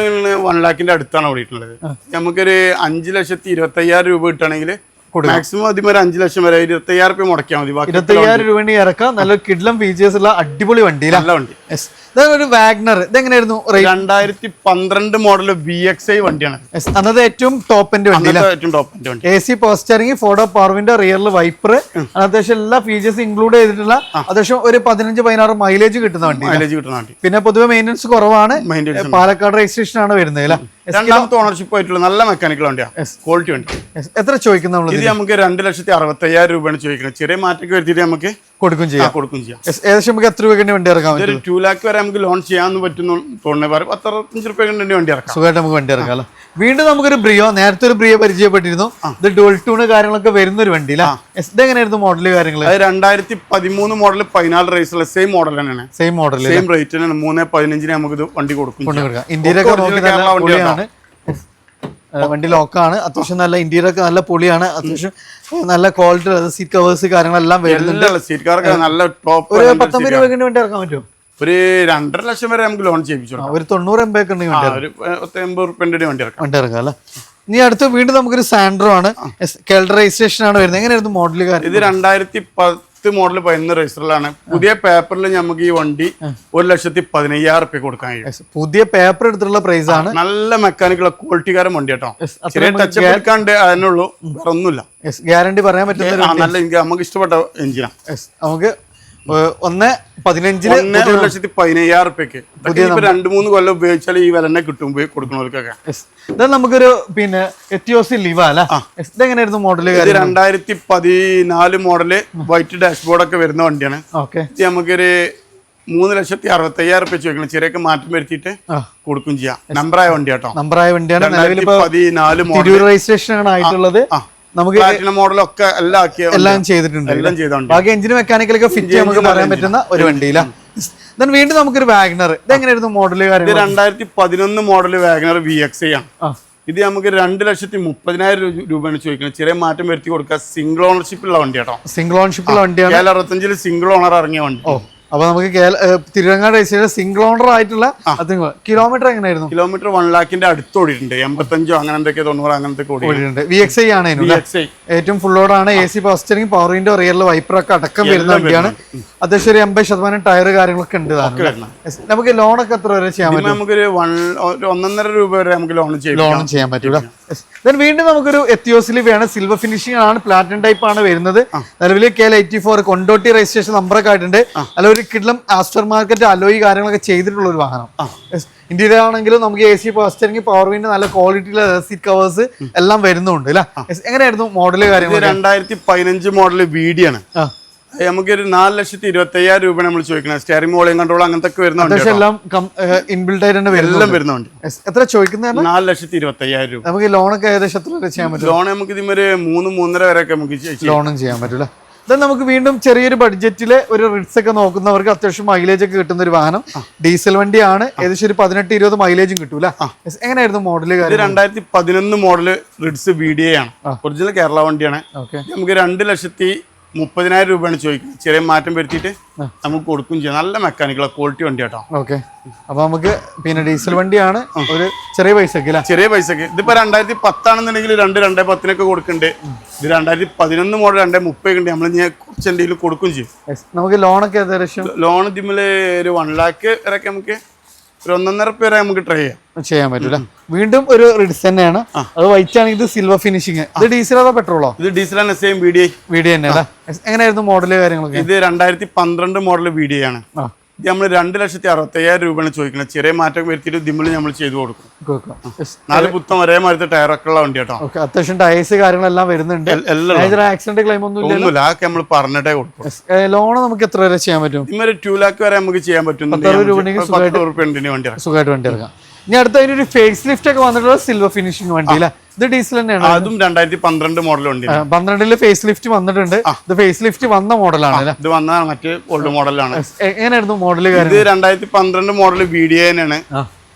വൺ ലാഖിന്റെ അടുത്താണ് ഓടിയിട്ടുള്ളത്. നമുക്കൊരു അഞ്ച് ലക്ഷത്തി ഇരുപത്തി അയ്യായിരം രൂപ കിട്ടുകയാണെങ്കിൽ മാക്സിമം അതിന് ഒരു അഞ്ച് ലക്ഷം വരെ ഇരുപത്തയ്യായിരം രൂപ മുടക്കിയാൽ മതി. ഇരുപത്തയ്യായിരം ഇരുപത്തി രൂപ ഇറക്കാം നല്ല കിഡ്ലം ഫീച്ചേഴ്സ് ഉള്ള അടിപൊളി വണ്ടി നല്ല വണ്ടി. ഒരു വാഗ്നർ. ഇതെങ്ങനെയായിരുന്നു രണ്ടായിരത്തി പന്ത്രണ്ട് മോഡൽ വി എക്സ് ഐ വണ്ടിയാണ്. അന്നത്തെ ഏറ്റവും ടോപ്പിന്റെ വണ്ടി ഏറ്റവും ടോപ്പിന്റെ വണ്ടി. എ സി പോസ്റ്ററിംഗ് ഫോട്ടോ പവർവിന്റെ റിയറിൽ വൈപ്പർ അത്യാവശ്യം എല്ലാ ഫീച്ചേഴ്സ് ഇൻക്ലൂഡ് ചെയ്തിട്ടുള്ള അത്യാവശ്യം ഒരു പതിനഞ്ച് പതിനാറ് മൈലേജ് കിട്ടുന്ന വണ്ടി മൈലേജ് കിട്ടുന്ന വണ്ടി. പിന്നെ പൊതുവെ മെയിന്റനൻസ് കുറവാണ്. പാലക്കാട് രജിസ്ട്രേഷൻ ആണ് വരുന്നത് അല്ലേ? രണ്ടാമത്തെ ഓണർഷിപ്പ് ആയിട്ടുള്ള നല്ല മെക്കാനിക്കൽ വണ്ടിയാണ് ക്വാളിറ്റി വണ്ടി. എത്ര ചോദിക്കുന്നത് നമ്മൾ ഇത് നമുക്ക് രണ്ട് ലക്ഷത്തി അറുപത്തി അയ്യായിരം രൂപയാണ് ചോദിക്കുന്നത്. ചെറിയ മാറ്റൊക്കെ വരുത്തിയിട്ട് നമുക്ക് കൊടുക്കും ചെയ്യാം. കൊടുക്കും ചെയ്യാം. ഏകദേശം നമുക്ക് എത്ര രൂപയ്ക്ക് വണ്ടി ഇറക്കാം ഇതൊരു ടു ലാക്ക് വരെ നമുക്ക് ലോൺ ചെയ്യാന്ന് പറ്റുന്നു തോന്നുന്നത് പറയും പത്തറുപത്തഞ്ച് റുപ്യ കൊണ്ട് വണ്ടി ഇറക്കാം. സുഖമായിട്ട് നമുക്ക് വണ്ടി ഇറക്കാം അല്ലേ? വീണ്ടും നമുക്കൊരു ബ്രിയോ നേരത്തെ ഒരു ബ്രിയോ പരിചയപ്പെട്ടിരുന്നു. ഇത് ഡുവൽ ടൂണ് കാര്യങ്ങളൊക്കെ വരുന്ന ഒരു വണ്ടി Yes. എങ്ങനെയായിരുന്നു മോഡൽ കാര്യങ്ങൾ അത് രണ്ടായിരത്തി പതിമൂന്ന് മോഡൽ പതിനാല് റേസുള്ള സെയിം മോഡൽ തന്നെയാണ്. സെയിം മോഡൽ സെയിം റേറ്റ് തന്നെയാണ്. മൂന്ന് പതിനഞ്ചിന് നമുക്ക് ഇത് വണ്ടി. കൊടുക്കാം ഇന്ത്യയിലൊക്കെ ഒക്കെ നോക്കി original നല്ല കേരള വണ്ടിയാണ് പൊളിയാണ് ഏഹ് വണ്ടി ലോക്കാണ് അത്യാവശ്യം നല്ല ഇന്റീരിയർ ഒക്കെ നല്ല പൊളിയാണ്. അത്യാവശ്യം നല്ല ക്വാളിറ്റി സീറ്റ് കവേഴ്സ് കാര്യങ്ങളെല്ലാം വരുന്നുണ്ട്. സീറ്റ് കവർ നല്ല ടോപ്പ് ഒരു പത്തൊമ്പത് രൂപയ്ക്ക് വേണ്ടി ഇറക്കാൻ പറ്റും ഒരു രണ്ടര ലക്ഷം വരെ നമുക്ക് ലോൺ ചെയ്യിപ്പിച്ചു. ഒരു തൊണ്ണൂറ് ഒരു പത്ത് എൺപത് റുപ്യന്റെ വണ്ടി ഇറക്കാം. വണ്ടി ഇറക്കാം അല്ലേ? ഇനി അടുത്ത് വീണ്ടും നമുക്കൊരു സാൻഡ്രോ ആണ്. കേരള രജിസ്ട്രേഷൻ ആണ് വരുന്നത്. എങ്ങനെയായിരുന്നു മോഡൽ ഇത് രണ്ടായിരത്തി പത്ത് മോഡൽ പതിനൊന്ന് രജിസ്റ്ററിലാണ് പുതിയ പേപ്പറിൽ നമുക്ക് ഈ വണ്ടി ഒരു ലക്ഷത്തി പതിനയ്യായിരം റുപ്യ കൊടുക്കാൻ കഴിയും. പുതിയ പേപ്പർ എടുത്തിട്ടുള്ള പ്രൈസ് ആണ്. നല്ല മെക്കാനിക്കുള്ള ക്വാളിറ്റിക്കാരൻ വണ്ടി കേട്ടോ. ചെറിയ ടച്ച് എടുക്കാണ്ട് അതിനുള്ളൂ വേറെ ഒന്നുമില്ല ഗ്യാരണ്ടി പറയാൻ പറ്റുന്ന ആ, നല്ല നമുക്ക് ഇഷ്ടപ്പെട്ട എഞ്ചിനാണ്. നമുക്ക് ഒന്ന് പതിനഞ്ചിൽ ഒന്ന് ഒരു ലക്ഷത്തി പതിനയ്യായിരം റുപ്യക്ക് രണ്ട് മൂന്ന് കൊല്ലം ഉപയോഗിച്ചാൽ ഈ വില തന്നെ കിട്ടും Yes. ഇത് നമുക്കൊരു പിന്നെ എത്തിയോസി ലിവ അല്ല. ഇതെങ്ങനെയായിരുന്നു മോഡൽ രണ്ടായിരത്തി പതിനാല് മോഡൽ വൈറ്റ് ഡാഷ്ബോർഡ് ഒക്കെ വരുന്ന വണ്ടിയാണ്. ഓക്കെ. ഇത് നമുക്കൊരു മൂന്ന് ലക്ഷത്തി അറുപത്തയ്യായിരം റുപ്യ ചോദിക്കണം. ചെറിയൊക്കെ മാറ്റം വരുത്തിയിട്ട് കൊടുക്കും ചെയ്യാം. നമ്പറായ വണ്ടി കേട്ടോ നമ്പറായ വണ്ടിയാണ്. പതിനാല് മോഡൽ രജിസ്ട്രേഷൻ ആണ് ആയിട്ടുള്ളത്. നമുക്ക് മോഡലൊക്കെ എല്ലാം എല്ലാം ചെയ്തിട്ടുണ്ട്. എല്ലാം ചെയ്തോണ്ട്. ബാക്കി എഞ്ചിൻ മെക്കാനിക്കലൊക്കെ ഫിറ്റ് നമുക്ക് പറയാൻ പറ്റുന്ന ഒരു വണ്ടിയില്ല ദെൻ വീണ്ടും നമുക്കൊരു വാഗ്നർ ഇതെങ്ങനെയായിരുന്നു മോഡൽ കാര്യങ്ങൾ രണ്ടായിരത്തി പതിനൊന്ന് മോഡൽ വാഗ്നർ വി എക്സ് ആണ്. ഇത് നമുക്ക് രണ്ട് ലക്ഷത്തി മുപ്പതിനായിരം രൂപയാണ് ചോദിക്കുന്നത്. ചെറിയ മാറ്റം വരുത്തി കൊടുക്കുക. സിംഗിൾ ഓണർഷിപ്പുള്ള വണ്ടി കേട്ടോ സിംഗിൾ ഓണർഷിപ്പുള്ള വണ്ടിയാണ്. അറുപത്തഞ്ചിൽ സിംഗിൾ ഓണർ ഇറങ്ങിയ വണ്ടി. അപ്പൊ നമുക്ക് തിരുവങ്ങാട് രജിസ്ട്രേഷൻ സിംഗിൾ ഓണർ ആയിട്ടുള്ള കിലോമീറ്റർ എങ്ങനെയായിരുന്നു? കിലോമീറ്റർ വൺ ലാഖിന്റെ അടുത്ത് ഓടിയിട്ടുണ്ട്. എൺപത്തഞ്ചോ അങ്ങനെ എന്തൊക്കെ തൊണ്ണൂറ് അങ്ങനത്തെ ഓടി ഓടിയിട്ടുണ്ട്. വി എക്സ് ഐ ആണ് ഏറ്റവും full ലോഡാണ് A C steering power window റിയറിൽ വൈപ്പറൊക്കെ അടക്കം വരുന്ന വണ്ടിയാണ്. അത്യാവശ്യം ഒരു എൺപത് ശതമാനം ടയർ കാര്യങ്ങളൊക്കെ ഉണ്ട് നമുക്ക് ലോൺ ഒക്കെ എത്ര വരെ ചെയ്യാൻ പറ്റും? നമുക്കൊരു വൺ ഒന്നൊന്നര രൂപ വരെ നമുക്ക് ലോൺ ചെയ്യാം. ലോൺ ചെയ്യാൻ പറ്റൂല. ദെൻ വീണ്ടും നമുക്കൊരു എത്തിയോസിൽ വേണം. സിൽവർ ഫിനിഷിംഗ് ആണ്. പ്ലാറ്റിനം ടൈപ്പ് ആണ് വരുന്നത്. നിലവിൽ K L eighty four Kondotty registration നമ്പറൊക്കെ ആയിട്ടുണ്ട്. അല്ല ഒരു കിഡ്ലം ആസ്റ്റർ മാർക്കറ്റ് അലോയി കാര്യങ്ങളൊക്കെ ചെയ്തിട്ടുള്ള ഒരു വാഹനം ഇന്ത്യയിലാണെങ്കിലും നമുക്ക് A C power steering power wind നല്ല ക്വാളിറ്റിയിലെ സീറ്റ് കവേഴ്സ് എല്ലാം വരുന്നുണ്ട് അല്ലേ. എങ്ങനെയായിരുന്നു ഇത് കാര്യങ്ങൾ രണ്ടായിരത്തി പതിനഞ്ച് മോഡൽ വീഡിയാണ് ആണ് നമുക്കൊരു നാല് ലക്ഷത്തി ഇരുപത്തി അയ്യായിരം രൂപ നമ്മൾ ചോദിക്കുന്നത്. സ്റ്റിയറിംഗ് വോളിയം കൺട്രോൾ അങ്ങനത്തെ ഒക്കെ വരുന്ന വണ്ടി അത്യാവശ്യം എല്ലാം ഇൻബിൽഡ് ആയിട്ട് എല്ലാം വരുന്നുണ്ട്. എത്ര ചോദിക്കുന്ന നാല് ലക്ഷത്തി ഇരുപത്തി അയ്യായിരം രൂപ. നമുക്ക് ലോണൊക്കെ ഏകദേശം എത്ര വരെ ചെയ്യാൻ പറ്റും ലോൺ നമുക്ക് ഇതിമൊരു മൂന്ന് മൂന്നര ഒക്കെ നമുക്ക് ലോണും ചെയ്യാൻ പറ്റൂല ദെൻ നമുക്ക് വീണ്ടും ചെറിയൊരു ബഡ്ജറ്റിലെ ഒരു റിഡ്സ് ഒക്കെ നോക്കുന്നവർക്ക് അത്യാവശ്യം മൈലേജ് ഒക്കെ കിട്ടുന്ന ഒരു വാഹനം. ഡീസൽ വണ്ടിയാണ്. ഏകദേശം ഒരു പതിനെട്ട് ഇരുപത് മൈലേജും കിട്ടൂല. എങ്ങനെയായിരുന്നു കാര്യം രണ്ടായിരത്തി പതിനൊന്ന് model Ritz B D A ആണ്. ഒറിജിനൽ കേരള വണ്ടിയാണ്. നമുക്ക് രണ്ട് ലക്ഷത്തി മുപ്പതിനായിരം രൂപയാണ് ചോദിക്കുന്നത്. ചെറിയ മാറ്റം വരുത്തിയിട്ട് നമുക്ക് കൊടുക്കും ചെയ്യാം. നല്ല മെക്കാനിക്കൽ ക്വാളിറ്റി വണ്ടി കേട്ടോ. ഓക്കെ. അപ്പൊ നമുക്ക് പിന്നെ ഡീസൽ വണ്ടിയാണ് ഒരു ചെറിയ പൈസക്ക് ചെറിയ പൈസക്ക്. ഇതിപ്പോ രണ്ടായിരത്തി പത്താണെന്നുണ്ടെങ്കിൽ രണ്ട് രണ്ടേ പത്തിനൊക്കെ കൊടുക്കുന്നുണ്ട് ഇത് രണ്ടായിരത്തി പതിനൊന്ന് മോഡൽ രണ്ടേ മുപ്പത് ഉണ്ട്. നമ്മൾ ഇനി കുറച്ച് എന്തെങ്കിലും കൊടുക്കും ചെയ്യും. നമുക്ക് ലോണൊക്കെ ഏകദേശം ലോൺ ഇതിമ്മൽ ഒരു വൺ ലാക്ക് വരെയൊക്കെ നമുക്ക് ഒരു ഒന്നൊന്നര പേരെ നമുക്ക് ട്രൈ ചെയ്യാം. ചെയ്യാൻ പറ്റൂല. വീണ്ടും ഒരു റിഡ്സ് തന്നെയാണ്. അത് വൈറ്റ് ആണെങ്കിൽ ഇത് സിൽവർ ഫിനിഷിങ് ഇത് ഡീസൽ അതോ പെട്രോളോ ഇത് ഡീസലാണ് same V D I video തന്നെ അല്ലേ? Yes. എങ്ങനെയായിരുന്നു മോഡൽ കാര്യങ്ങളൊക്കെ? ഇത് രണ്ടായിരത്തി പന്ത്രണ്ട് മോഡൽ വി ഡി ആണ്. ആ. ഇത് നമ്മൾ രണ്ട് ലക്ഷത്തി അറുപത്തയ്യായിരം രൂപയാണ് ചോദിക്കുന്നത് ചെറിയ മാറ്റം വരുത്തിയിട്ട് ദിമ്മിൽ നമ്മൾ ചെയ്തു കൊടുക്കും. നാല് പുത്തം ഒരേ മാറി ടയർ ഒക്കെ ഉള്ള വണ്ടി കേട്ടോ അത്യാവശ്യം ടയർസ് കാര്യങ്ങളെല്ലാം വരുന്നുണ്ട്. ആക്സിഡന്റ് ക്ലെയിം ഒന്നും ഒന്നുമില്ല അതൊക്കെ നമ്മൾ പറഞ്ഞിട്ടേ കൊടുക്കും ലോൺ നമുക്ക് എത്ര വരെ ചെയ്യാൻ പറ്റും? ഇന്നൊരു ടു ലാക്ക് വരെ നമുക്ക് ചെയ്യാൻ പറ്റും. ഇനി വണ്ടി സുഖമായിട്ട് വണ്ടി ഇറക്കാം. ഇനി അടുത്ത ഒരു ഫേസ് ലിഫ്റ്റ് ഒക്കെ വന്നിട്ടുള്ള സിൽവർ ഫിനിഷിംഗ് വണ്ടി അല്ലേ? ഇത് ഡീസൽ തന്നെയാണ്. അതും രണ്ടായിരത്തി പന്ത്രണ്ട് മോഡൽ ഉണ്ട് പന്ത്രണ്ടിൽ ഫേസ് ലിഫ്റ്റ് വന്നിട്ടുണ്ട് ഇത് ഫേസ് ലിഫ്റ്റ് വന്ന മോഡലാണ് ഇത് വന്ന മറ്റേ ഓൾഡ് മോഡലാണ്. എങ്ങനെയായിരുന്നു മോഡൽ ഇത് രണ്ടായിരത്തി പന്ത്രണ്ട് മോഡൽ വി ഡി തന്നെയാണ്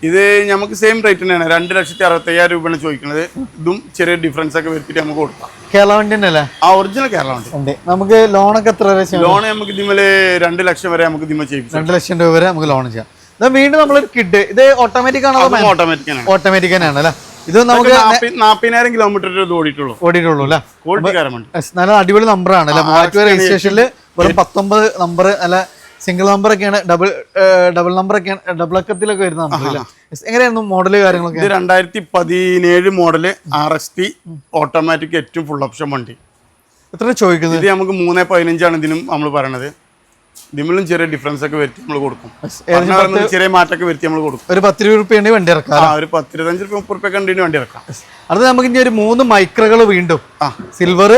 ഇത് നമുക്ക് സെയിം റേറ്റ് തന്നെയാണ്. രണ്ട് ലക്ഷത്തി അറുപത്തയ്യായിരം രൂപയാണ് ചോദിക്കുന്നത്. ഇതും ചെറിയ ഡിഫറൻസ് ഒക്കെ വരുത്തിയിട്ട് നമുക്ക് കൊടുക്കാം. കേരള വണ്ടി അല്ലേ ആ ഒറിജിനൽ കേരള വണ്ടി. ഉണ്ട്. നമുക്ക് ലോണൊക്കെ എത്ര വരെ ലോൺ നമുക്ക് ഇതിമേൽ രണ്ട് ലക്ഷം വരെ നമുക്ക് ഇതിമ ചെയ്യിപ്പിക്കാം. രണ്ട് ലക്ഷം രൂപ വരെ നമുക്ക് ലോൺ ചെയ്യാം. വീണ്ടും നമ്മളൊരു കിഡ് ഇത് ഓട്ടോമാറ്റിക് ആണോ ഓട്ടോമാറ്റിക് ആണ്. ഓട്ടോമാറ്റിക് തന്നെയാണ് അല്ലേ? ഇത് നമുക്ക് നാപ്പതിനായിരം കിലോമീറ്റർ ഓടിയിട്ടുള്ളൂ. ഓടിയിട്ടുള്ളൂ അല്ലേ? നല്ല അടിപൊളി നമ്പറാണ് അല്ലെ? മൂവാറ്റുപുഴ രജിസ്ട്രേഷനിൽ വെറും പത്തൊമ്പത് നമ്പർ അല്ല സിംഗിൾ നമ്പർ ഒക്കെയാണ് ഡബിൾ ഡബിൾ നമ്പർ ഒക്കെയാണ് ഡബിൾ അക്കത്തിലൊക്കെ വരുന്ന എങ്ങനെയായിരുന്നു മോഡൽ കാര്യങ്ങളൊക്കെ? ഇത് രണ്ടായിരത്തി പതിനേഴ് model R S T automatic ഏറ്റവും ഫുൾ ഓപ്ഷൻ വണ്ടി. എത്ര ചോദിക്കുന്നത്? ഇത് നമുക്ക് മൂന്ന് പതിനഞ്ചാണ് ഇതിനും നമ്മൾ പറയണത്. ഇതിലും ചെറിയ ഡിഫറൻസ് ഒക്കെ വരുത്തി നമ്മൾ കൊടുക്കും. ചെറിയ മാറ്റമൊക്കെ വരുത്തി നമ്മൾ കൊടുക്കും. ഒരു പത്ത് രൂപ റുപ്യ വണ്ടി ഇറക്കാം ആ ഒരു പത്തിരുപത്തഞ്ച് രൂപ മുപ്പത് രൂപ കണ്ടിന്യൂ വണ്ടി ഇറക്കാം. അത് നമുക്ക് ഇനി ഒരു മൂന്ന് മൈക്രകൾ വീണ്ടും. സിൽവർ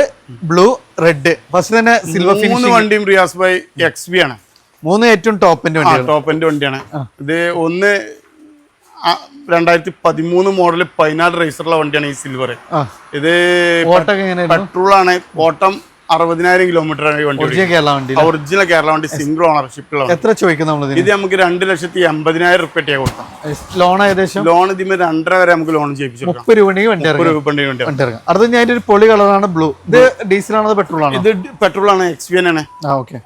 ബ്ലൂ റെഡ് ഫസ്റ്റ് തന്നെ സിൽവർ മൂന്ന് വണ്ടിയും റിയാസ് ബൈ എക്സ് ബി ആണ്. മൂന്ന് ഏറ്റവും ടോപ്പിന്റെ ആ ടോപ്പിന്റെ ടോപ്പ് വണ്ടിയാണ്. ഇത് ഒന്ന് രണ്ടായിരത്തി പതിമൂന്ന് മോഡൽ പതിനാല് റേസറുള്ള വണ്ടിയാണ് ഈ സിൽവർ ഇത് പെട്രോൾ ആണ്. ഓട്ടം അറുപതിനായിരം കിലോമീറ്റർ വണ്ടി ഒറിജിനൽ കേരള വണ്ടി ഒറിജിനൽ കേരള വണ്ടി സിംഗിൾ ഓണർഷിപ്പ് എത്ര ചോദിക്കും നമ്മൾ ഇത് നമുക്ക് രണ്ട് ലക്ഷത്തി എൺപതിനായിരം റുപ്യ കൊടുക്കാം. ലോൺ ഏകദേശം? ലോൺ ഇതിന് രണ്ടര വരെ നമുക്ക് ലോൺ ചെയ്യിപ്പിച്ചു കൊടുക്കാം മുപ്പത് രൂപ വണ്ടി ഇറങ്ങും. വണ്ടി വണ്ടി വണ്ടി ഇറങ്ങാം. അടുത്ത ഞാൻ ഒരു പൊളി കളറാണ് ബ്ലൂ ഇത് ഡീസൽ ആണോ പെട്രോൾ ആണോ? ഇത് പെട്രോൾ ആണ് എക്സ് വി ആണ്.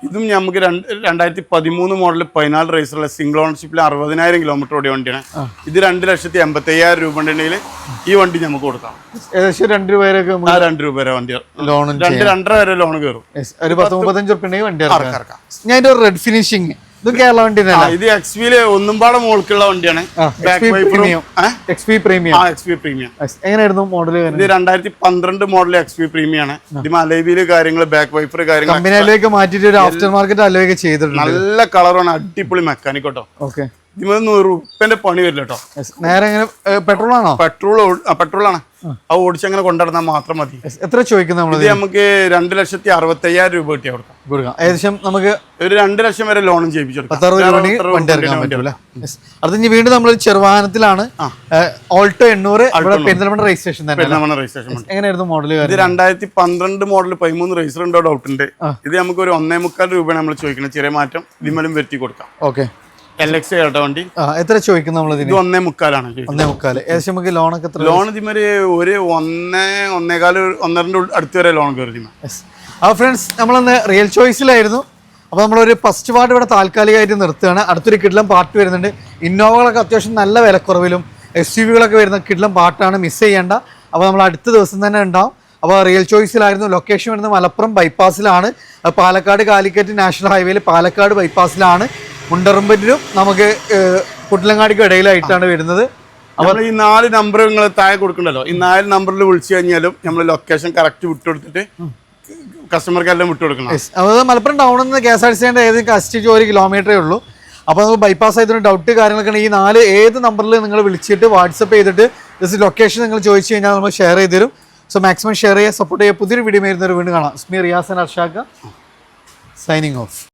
ഇതും നമുക്ക് രണ്ട് രണ്ടായിരത്തി പതിമൂന്ന് മോഡൽ പതിനാല് റേസറുള്ള സിംഗിൾ ഓണർഷിപ്പിൽ അറുപതിനായിരം കിലോമീറ്റർ ഓടിയ വണ്ടിയാണ്. ഇത് രണ്ട് ലക്ഷത്തി എൺപത്തി അയ്യായിരം രൂപ ഉണ്ടെങ്കിൽ ഈ വണ്ടി നമുക്ക് കൊടുക്കാം. ഏകദേശം രണ്ട് രൂപ രണ്ട് രൂപ വരെ വണ്ടി ലോൺ രണ്ട് രണ്ടര വരെ ലോൺ കയറും ഒരു പത്ത് മുപ്പത്തഞ്ച് റുപ്യ വണ്ടി ഇറക്കാം. ഞാൻ ഒരു റെഡ് ഫിനിഷിങ് ഇത് കേരള വണ്ടി ഇത് എക്സ് വിയിൽ ഒന്നും പാടെ മോൾക്കുള്ള വണ്ടിയാണ്. X P premium X P premium എങ്ങനെയായിരുന്നു മോഡൽ ഇത് രണ്ടായിരത്തി പന്ത്രണ്ട് മോഡൽ എക്സ് പി പ്രീമിയം ആണ് ഇത് അലൈവിൽ കാര്യങ്ങൾ ബാക്ക് വൈപ്പർ കാര്യങ്ങൾ മാറ്റിയിട്ട് ഒരു ആഫ്റ്റർ മാർക്കറ്റ് അലോയൊക്കെ ചെയ്തിട്ടുണ്ട്. നല്ല കളറാണ് അടിപൊളി മെക്കാനിക് കേട്ടോ ഓക്കെ ഇതിന് നൂറ് ഉപ്പന്റെ പണി വരില്ല കേട്ടോ നേരെ എങ്ങനെ പെട്രോൾ ആണോ? പെട്രോൾ പെട്രോൾ ആണ്. അത് ഓടിച്ചങ്ങനെ കൊണ്ടുനടന്നാൽ മാത്രം മതി. എത്ര ചോദിക്കുന്നത് നമ്മൾ ഇത് നമുക്ക് രണ്ട് ലക്ഷത്തി അറുപത്തി അയ്യായിരം രൂപ കിട്ടിയ കൊടുക്കാം. കൊടുക്കാം. ഏകദേശം നമുക്ക് ഒരു രണ്ട് ലക്ഷം വരെ ലോണും അടുത്ത ഇനി വീണ്ടും നമ്മൾ ചെറുവാഹനത്തിലാണ് ഓൾട്ടോ എണ്ണൂറ്. പെരിന്തൽമണ്ണ രജിസ്ട്രേഷൻ? രജിസ്ട്രേഷൻ എങ്ങനെയായിരുന്നു മോഡൽ ഇത് രണ്ടായിരത്തി പന്ത്രണ്ട് മോഡൽ പതിമൂന്ന് രജിസ്റ്റർ ഉണ്ടോ ഡൗട്ട് ഉണ്ട്. ഇത് നമുക്ക് ഒരു ഒന്നേ മുക്കാൽ രൂപയാണ് നമ്മൾ ചോദിക്കുന്നത്. ചെറിയ മാറ്റം ഇതിമലും വരുത്തി കൊടുക്കാം. ഓക്കെ. എൽ എക്സ് കേട്ടോ വണ്ടി. എത്ര ചോദിക്കും നമ്മൾ ഇത് ഒന്നേ മുക്കാലാണ്. ഒന്നേ മുക്കാൽ. ഏകദേശം നമുക്ക് ലോണൊക്കെ എത്ര ലോൺ ഇതിമൊരു ഒരു ഒന്നേ ഒന്നേകാൽ ഒന്നരന്റെ അടുത്ത് വരെ ലോൺ കയറി. അപ്പോൾ ഫ്രണ്ട്സ് നമ്മളന്ന് റിയൽ ചോയ്സിലായിരുന്നു അപ്പോൾ നമ്മളൊരു ഫസ്റ്റ് പാർട്ട് ഇവിടെ താൽക്കാലികമായിട്ട് നിർത്തുകയാണ്. അടുത്തൊരു കിഡ്ലം പാർട്ട് വരുന്നുണ്ട്. ഇന്നോവകളൊക്കെ അത്യാവശ്യം നല്ല വിലക്കുറവിലും എസ് യു വികളൊക്കെ വരുന്ന കിഡ്ലം പാർട്ടാണ് മിസ് ചെയ്യേണ്ട. അപ്പോൾ നമ്മൾ അടുത്ത ദിവസം തന്നെ ഉണ്ടാവും. അപ്പോൾ റിയൽ ചോയ്സിലായിരുന്നു ലൊക്കേഷൻ വരുന്നത് മലപ്പുറം ബൈപ്പാസിലാണ് പാലക്കാട് കാലിക്കറ്റ് നാഷണൽ ഹൈവേയിൽ പാലക്കാട് ബൈപ്പാസിലാണ് മുണ്ടറമ്പറ്റിലും നമുക്ക് കുട്ടിലങ്ങാടിക്കും ഇടയിലായിട്ടാണ് വരുന്നത്. അപ്പോൾ ഈ നാല് നമ്പർ നിങ്ങൾ താഴെ കൊടുക്കണ്ടല്ലോ? ഈ നാല് നമ്പറിൽ വിളിച്ചു കഴിഞ്ഞാലും നമ്മൾ ലൊക്കേഷൻ കറക്റ്റ് വിട്ടുകൊടുത്തിട്ട് കസ്റ്റമർക്ക് എല്ലാം വിട്ടു കൊടുക്കണം. അതായത് മലപ്പുറം ടൗണിൽ നിന്ന് കെ എസ് ആർ ടി സിന്റെ ഏത് കസ്റ്റിച്ച് ഒരു കിലോമീറ്ററേ ഉള്ളൂ. അപ്പോൾ നമുക്ക് ബൈപ്പാസ് ഒരു ഡൗട്ട് കാര്യങ്ങളൊക്കെ ഈ നാല് ഏത് നമ്പറിൽ നിങ്ങൾ വിളിച്ചിട്ട് വാട്സപ്പ് ചെയ്തിട്ട് ജസ്റ്റ് ലൊക്കേഷൻ നിങ്ങൾ ചോദിച്ചു കഴിഞ്ഞാൽ നമ്മൾ ഷെയർ ചെയ്ത് തരും. സോ മാക്സിമം ഷെയർ ചെയ്യുക സപ്പോർട്ട് ചെയ്യുക പുതിയൊരു വീഡിയോ വരുന്നൊരു വീണ്ടും കാണാം. സ്മി റിയാസൻ അർഷാക്ക സൈനിങ് ഓഫ്